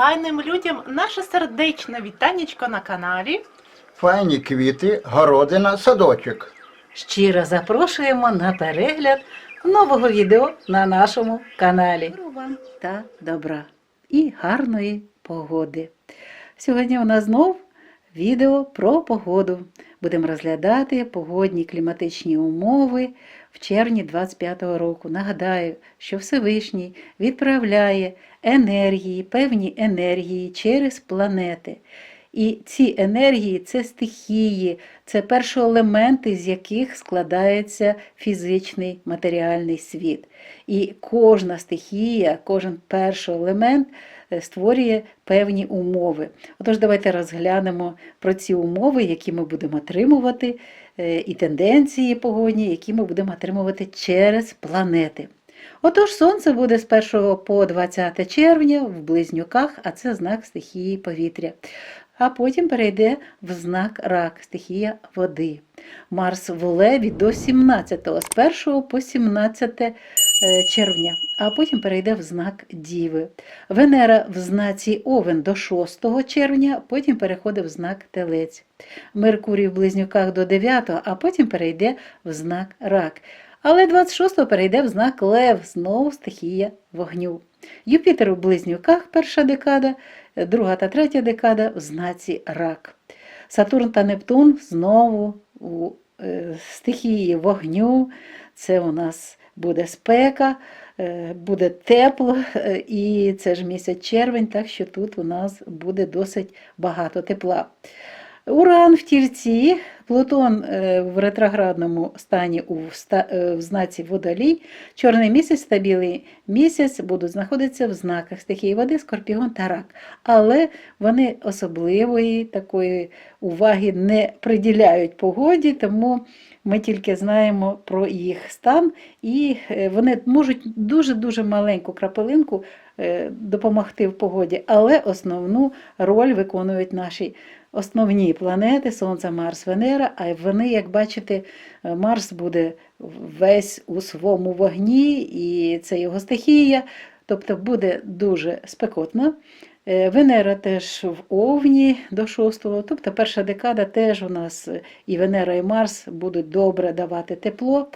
файним людям наше сердечне вітанечко на каналі. Файні квіти, городина, садочок. Щиро запрошуємо на перегляд нового відео на нашому каналі. Миру вам та добра і гарної погоди. Сьогодні у нас знов відео про погоду. Будемо розглядати погодні кліматичні умови в червні 25-го року. Нагадаю, що Всевишній відправляє енергії, певні енергії через планети. І ці енергії це стихії, це першоелементи, з яких складається фізичний матеріальний світ. І кожна стихія, кожен перший елемент е, створює певні умови. Отож, давайте розглянемо про ці умови, які ми будемо отримувати, е, і тенденції погодні, які ми будемо отримувати через планети. Отож, сонце буде з 1 по 20 червня в близнюках, а це знак стихії повітря. А потім перейде в знак рак, стихія води. Марс в Леві до 17, з 1 по 17 е, червня, а потім перейде в знак Діви. Венера в знаці Овен до 6 червня, потім переходить в знак Телець. Меркурій в близнюках до 9, а потім перейде в знак Рак. Але 26-го перейде в знак Лев, знову стихія вогню. Юпітер у близнюках перша декада, друга та третя декада в знаці Рак. Сатурн та Нептун знову у е, стихії вогню. Це у нас буде спека, е, буде тепло, е, і це ж місяць червень, так що тут у нас буде досить багато тепла. Уран в тільці, Плутон е, в ретроградному стані у е, в знаці водолій, чорний місяць та білий місяць будуть знаходитися в знаках стихії води, скорпіон та рак. Але вони особливої такої уваги не приділяють погоді, тому ми тільки знаємо про їх стан, і е, вони можуть дуже-дуже маленьку крапелинку допомогти в погоді, але основну роль виконують наші основні планети Сонце, Марс, Венера. А вони, як бачите, е, Марс буде весь у своєму вогні, і це його стихія, тобто буде дуже спекотно. Е, Венера теж в Овні до 6-го, тобто перша декада теж у нас е, і Венера, і Марс будуть добре давати тепло.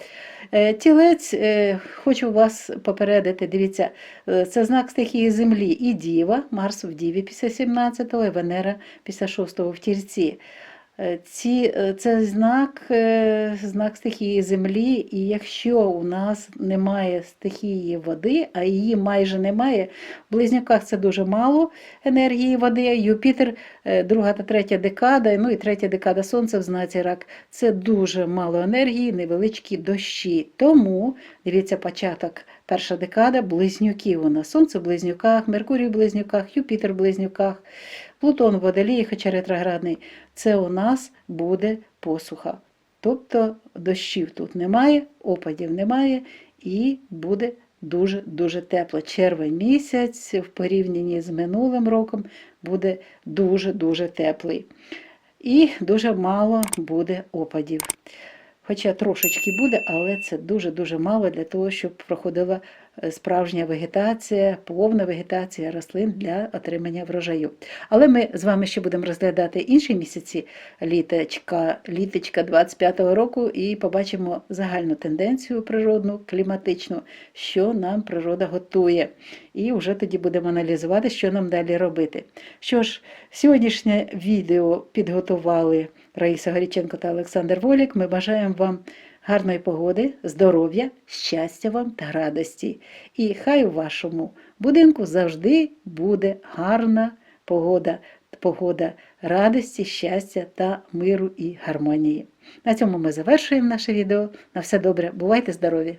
Е, Тілець, е, хочу вас попередити, дивіться, е, це знак стихії Землі і Діва, Марс в Діві після 17-го, і Венера після 6-го в Тільці. Е, Ці, е, це знак, е, знак стихії Землі, і якщо у нас немає стихії води, а її майже немає, в близнюках це дуже мало енергії води. Юпітер, друга та третя декада, ну і третя декада Сонця в знаці рак. Це дуже мало енергії, невеличкі дощі. Тому дивіться початок. Перша декада близнюків у нас. Сонце в близнюках, Меркурій в близнюках, Юпітер в близнюках, Плутон водолії, хоча ретроградний. Це у нас буде посуха. Тобто дощів тут немає, опадів немає і буде дуже-дуже тепло. Червень місяць в порівнянні з минулим роком буде дуже-дуже теплий. І дуже мало буде опадів. Хоча трошечки буде, але це дуже-дуже мало для того, щоб проходила справжня вегетація, повна вегетація рослин для отримання врожаю. Але ми з вами ще будемо розглядати інші місяці літочка, літочка 25-го року і побачимо загальну тенденцію природну, кліматичну, що нам природа готує. І вже тоді будемо аналізувати, що нам далі робити. Що ж, сьогоднішнє відео підготували Раїса Горіченко та Олександр Волік. Ми бажаємо вам гарної погоди, здоров'я, щастя вам та радості. І хай у вашому будинку завжди буде гарна погода, погода радості, щастя та миру і гармонії. На цьому ми завершуємо наше відео. На все добре, бувайте здорові!